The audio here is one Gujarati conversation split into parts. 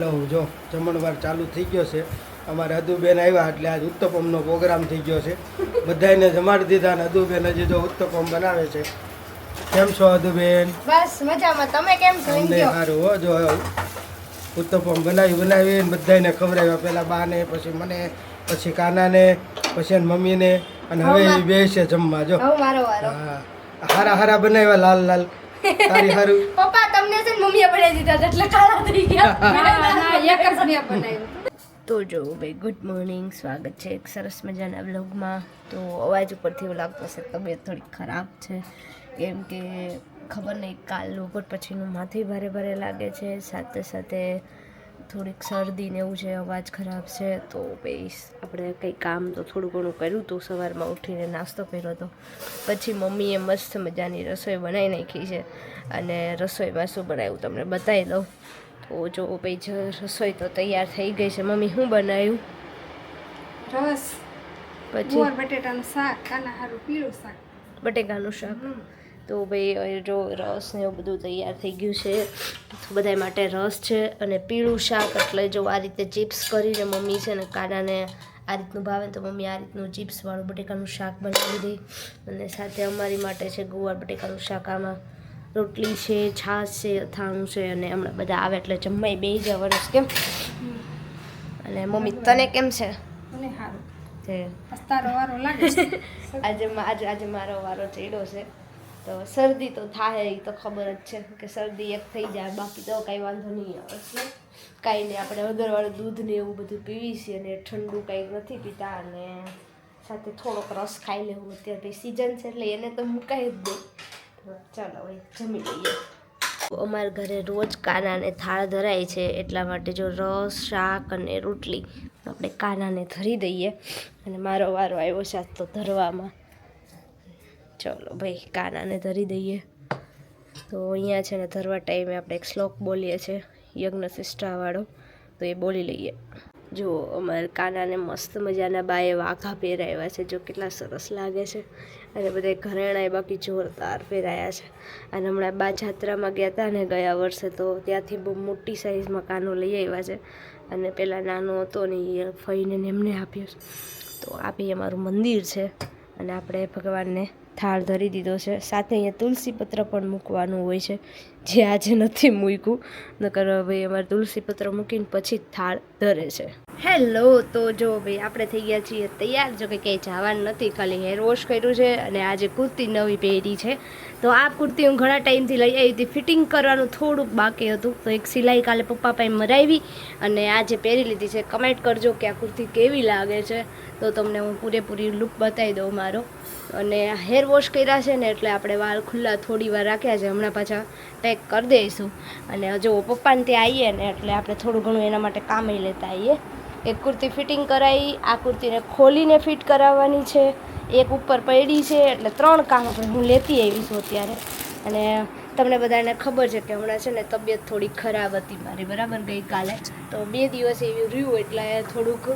હેલો જો જમણવાર ચાલુ થઈ ગયો છે. અમારે અદુબેન આવ્યા એટલે આજ ઉત્તપમનો પ્રોગ્રામ થઈ ગયો છે. બધાને જમાડી દીધા અને અદુબેન હજી જો ઉત્તપમ બનાવે છે. કેમ છો અદુબેન? બસ મજામાં. તમે કેમ છો? અમને સારું હો જો ઉત્તપમ બનાવી બનાવી બધાને ખવડાવ્યા. પહેલાં બાને પછી મને પછી કાનાને પછી એની મમ્મીને. અને હવે એ બે છે જમવા જો. હા. હારા હારા બનાવ્યા લાલ લાલ. તારી હારું. પપ્પા તમને છે ને મમ્મીએ બનાવી દીધા એટલે કાળા થઈ ગયા. તો જો ભાઈ ગુડ મોર્નિંગ સ્વાગત છે એક સરસ મજાના બ્લોગમાં તો અવાજ ઉપરથી એવું લાગતું હશે તબિયત થોડી ખરાબ છે. કેમ કે ખબર નહીં કાલ ઉપર પછીનું માથે ભારે ભારે લાગે છે. સાથે સાથે થોડીક શરદી ને એવું છે અવાજ ખરાબ છે તો ભાઈ આપણે કંઈ કામ તો થોડું ઘણું કર્યું હતું સવારમાં ઉઠીને નાસ્તો કર્યો હતો પછી મમ્મીએ મસ્ત મજાની રસોઈ બનાવી નાખી છે અને રસોઈમાં શું બનાવ્યું તમને બતાવી દઉં. તો જો ભાઈ જ રસોઈ તો તૈયાર થઈ ગઈ છે. મમ્મી શું બનાવ્યું? રસ. પછી? બટેટાનું શાક કાના સારું પીળું શાક. બટેકાનું શાક. તો ભાઈ જો રસ ને એવું બધું તૈયાર થઈ ગયું છે. તો બધા માટે રસ છે અને પીળું શાક એટલે જો આ રીતે ચિપ્સ કરીને મમ્મી છે ને કાનાને આ રીતનું ભાવે તો મમ્મી આ રીતનું ચિપ્સવાળું બટેકાનું શાક બનાવી દઈ અને સાથે અમારી માટે છે ગુવાર બટેકાનું શાક. આમાં રોટલી છે છાશ છે અથાણું છે અને હમણાં બધા આવે એટલે જમવાય બે જવાનું કેમ? અને મમ્મી તને કેમ છે? મને હારું. તારો વારો લાગે છે. આજે આજે આજે મારો વારો ચડ્યો છે. તો શરદી તો થાય એ તો ખબર જ છે કે શરદી એક થઈ જાય, બાકી તો કાંઈ વાંધો નહીં આવે છે. કાંઈ નહીં, આપણે અગરવાળું દૂધ ને એવું બધું પીવી છીએ અને ઠંડુ કંઈ નથી પીતા અને સાથે થોડોક રસ ખાઈ લેવું. અત્યારે સિઝન છે એટલે એને તો મુકાઈ જ દે. ચાલો ભાઈ જમી લઈએ. અમારા ઘરે રોજ કાનાને થાળ ધરાય છે, એટલા માટે જો રસ, શાક અને રોટલી આપણે કાનાને ધરી દઈએ. અને મારો વારો આવ્યો છે તો ધરવામાં. ચલો ભાઈ કાનાને ધરી દઈએ. તો અહીંયા છે ને ધરવા ટાઈમે આપણે એક શ્લોક બોલીએ છીએ, યજ્ઞ શિષ્ટાવાળો તો એ બોલી લઈએ. જો અમારે કાનાને મસ્ત મજાના બાએ વાઘા પહેરાવ્યા છે, જો કેટલા સરસ લાગે છે. અને બધા ઘરેણાએ બાકી જોરદાર પહેરાયા છે. અને હમણાં બા જાત્રામાં ગયા હતા ને ગયા વર્ષે, તો ત્યાંથી બહુ મોટી સાઇઝમાં કાનો લઈ આવ્યા છે. અને પહેલાં નાનો હતો ને એ ફઈને એમને આપ્યો છે. તો આ અમારું મંદિર છે. અને આપણે ભગવાનને થાળ ધરી દીધો છે. સાથે અહીંયા તુલસી પત્ર પણ મૂકવાનું હોય છે. જે આજે નથી મૂક્યું. નકર ભાઈ અમારે તુલસી પત્ર મૂકીને પછી થાળ ધરે છે. હેલો, તો જો ભાઈ, આપણે થઈ ગયા છીએ તૈયાર. જો કે ક્યાંય જવાનું નથી, ખાલી હેર વોશ કર્યું છે અને આજે કુર્તી નવી પહેરી છે. તો આ કુર્તી હું ઘણા ટાઈમથી લઈ આવી હતી. ફિટિંગ કરવાનું થોડુંક બાકી હતું. તો એક સિલાઈ કાલે પપ્પા પાસે મરાવી અને આજે પહેરી લીધી છે, કમેન્ટ કરજો કે આ કુર્તી કેવી લાગે છે. તો તમને હું પૂરેપૂરી લુક બતાવી દઉં મારો. અને હેર વોશ કર્યા છે ને એટલે આપણે વાળ ખુલ્લા થોડી વાર રાખ્યા છે. હમણાં પાછા પેક કરી દઈશું. અને જો પપ્પાને ત્યાં આવીએ ને એટલે આપણે થોડું ઘણું એના માટે કામે લેતા આવીએ. એક કુર્તી ફિટિંગ કરાવી, આ કુર્તીને ખોલીને ફિટ કરાવવાની છે. એક ઉપર પડી છે એટલે ત્રણ કામ પણ હું લેતી આવી છું અત્યારે. અને તમને બધાને ખબર છે કે હમણાં છે ને તબિયત થોડી ખરાબ હતી મારી. બરાબર ગઈકાલે તો બે દિવસ એવું રહ્યું એટલે થોડુંક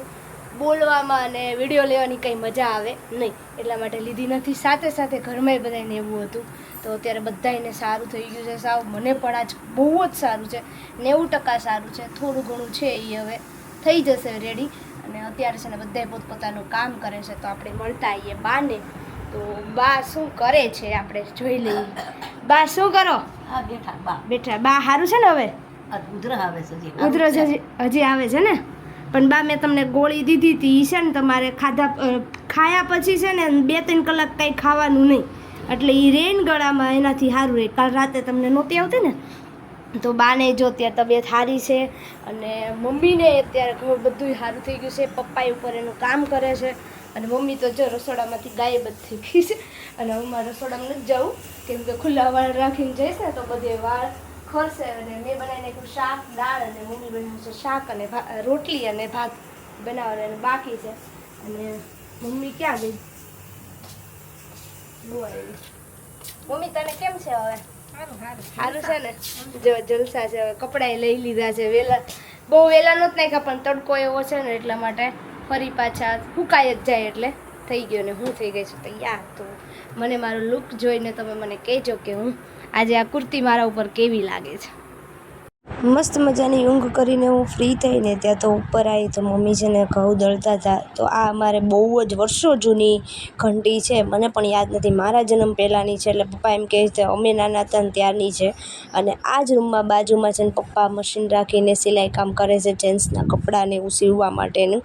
બોલવામાં અને વીડિયો લેવાની કંઈ મજા આવે નહીં. એટલા માટે લીધી નથી. સાથે સાથે ઘરમાંય બધાને એવું હતું. તો અત્યારે બધાને સારું થઈ ગયું છે. સાવ મને પણ આજ બહુ જ સારું છે. નેવું ટકા સારું છે. થોડું ઘણું છે એ હવે. થઈ જશે રેડી અને અત્યારે છે ને બધાય પોતપોતાનું કામ કરે છે. તો આપણે મળતા આવીએ બાને. તો બા શું કરે છે આપણે જોઈ લઈએ. બા શું કરો? હા બેઠા. બા. બેઠા. બા સારું છે ને હવે? આ ઉધરા આવે છે હજી. ઉધરસ હજી હજી આવે છે ને? પણ બા, મેં તમને ગોળી દીધી હતી ઈ છે ને તમારે ખાધા ખાયા પછી છે ને બે ત્રણ કલાક કંઈ ખાવાનું નહીં. એટલે એ રેન ગળામાં એનાથી સારું રહે. કાલ રાતે તમને નહોતી આવતી ને? તો બાને જો અત્યારે તબિયત સારી છે અને મમ્મીને અત્યારે ઘણું બધું સારું થઈ ગયું છે. પપ્પા ઉપર એનું કામ કરે છે અને મમ્મી તો જો રસોડામાંથી ગાયબ જ થઈ ગઈ છે. અને હું મારા રસોડામાં નથી જાઉં. કેમ કે ખુલ્લા વાળ રાખીને જઈશ ને તો બધે વાળ ખરશે અને મેં બનાવી નાખ્યું શાક દાળ અને મમ્મી બનાવ્યું છે શાક અને રોટલી અને ભાત બનાવવાનું બાકી છે. અને મમ્મી ક્યાં ગઈ? મમ્મી તને કેમ છે હવે? સારું છે ને? જો જલસા છે હવે કપડાએ લઈ લીધા છે. વેલા બહુ વેલા જ નાખ્યા પણ તડકો એવો છે ને એટલા માટે ફરી પાછા ફૂકાઈ જ જાય એટલે થઈ ગયો ને હું થઈ ગઈ છું તૈયાર. તો મને મારો લુક જોઈને તમે મને કહેજો કે હું આજે આ કુર્તી મારા ઉપર કેવી લાગે છે. મસ્ત મજાની ઊંઘ કરીને હું ફ્રી થઈને ત્યાં તો ઉપર આવી તો મમ્મી છે ને ઘઉં દળતા હતા. તો આ અમારે બહુ જ વર્ષો જૂની ઘંટી છે. મને પણ યાદ નથી. મારા જન્મ પહેલાંની છે એટલે પપ્પા એમ કહે છે, અમે નાના હતા ત્યારની છે. અને આ જ રૂમમાં બાજુમાં છે ને પપ્પા મશીન રાખીને સિલાઈ કામ કરે છે જેન્ટ્સના કપડાને એવું સીવવા માટેનું.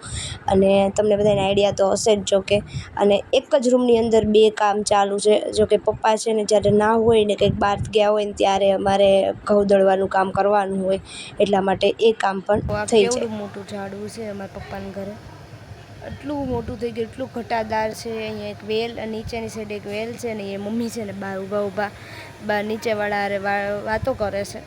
અને તમને બધાને આઈડિયા તો હશે જ જોકે અને એક જ રૂમની અંદર બે કામ ચાલુ છે. જોકે પપ્પા છે ને જ્યારે ના હોય ને કંઈક બહાર ગયા હોય ને ત્યારે અમારે ઘઉં દળવાનું કામ કરવાનું હોય એટલા માટે એ કામ પણ થઈ જાય. મોટું ઝાડવું છે અમારા પપ્પાના ઘરે? એટલું મોટું થઈ ગયું એટલું ઘટાદાર છે. અહીંયા એક વેલ અને નીચેની સાઈડ એક વેલ છે ને એ મમ્મી છે ને બહાર ઊભા ઊભા બહાર નીચેવાળા વાતો કરે છે.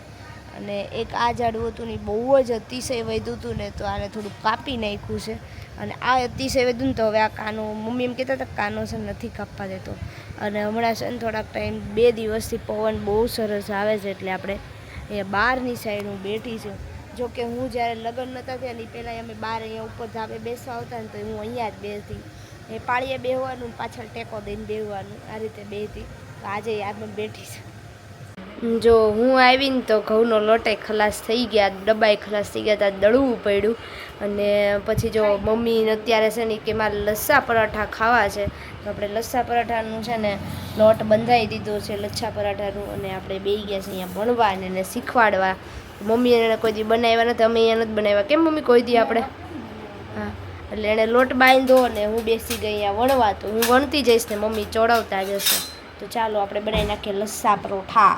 અને એક આ ઝાડવું હતું ને બહુ જ અતિશય વધ્યું હતું ને તો આને થોડું કાપી નાખ્યું છે. અને આ અતિશય વધ્યું ને તો હવે આ કાનો મમ્મી એમ કહેતા હતા કાનો છે નથી કાપવા દેતો. અને હમણાં છે ને થોડાક ટાઈમ બે દિવસથી પવન બહુ સરસ આવે છે એટલે આપણે અહીંયા બહારની સાઈડ હું બેઠી છું. જો કે હું જ્યારે લગ્ન નહોતા થયા ને પહેલાં અમે બહાર અહીંયા ઉપર ધાબે બેસવા આવતા ને તો હું અહીંયા જ બેસતી એ પાળીએ બેહવાનું પાછળ ટેકો દઈને બેહવાનું. આ રીતે બેસતી તો આજે યાદમાં બેઠી છું. જો હું આવીને તો ઘઉંનો લોટે ખલાસ થઈ ગયા ડબ્બાએ ખલાસ થઈ ગયા ત્યાં દળવું પડ્યું. અને પછી જો મમ્મી અત્યારે છે ને કે મારે લસ્સા પરાઠા ખાવા છે. તો આપણે લસ્સા પરાઠાનું છે ને લોટ બંધાઈ દીધો છે લચ્છા પરાઠાનું અને આપણે બે ગયા છે અહીંયા ભણવા અને એને શીખવાડવા. મમ્મી એને કોઈ દી બનાવ્યા નથી, અમે અહીંયા નથી બનાવ્યા. કેમ મમ્મી કોઈ દી આપણે? હા, એટલે એણે લોટ બાંધો અને હું બેસી ગઈ અહીંયા વણવા. તો હું વણતી જઈશ ને મમ્મી ચોડાવતા જશે તો ચાલો આપણે બનાવી નાખીએ લસ્સા પરોઠા.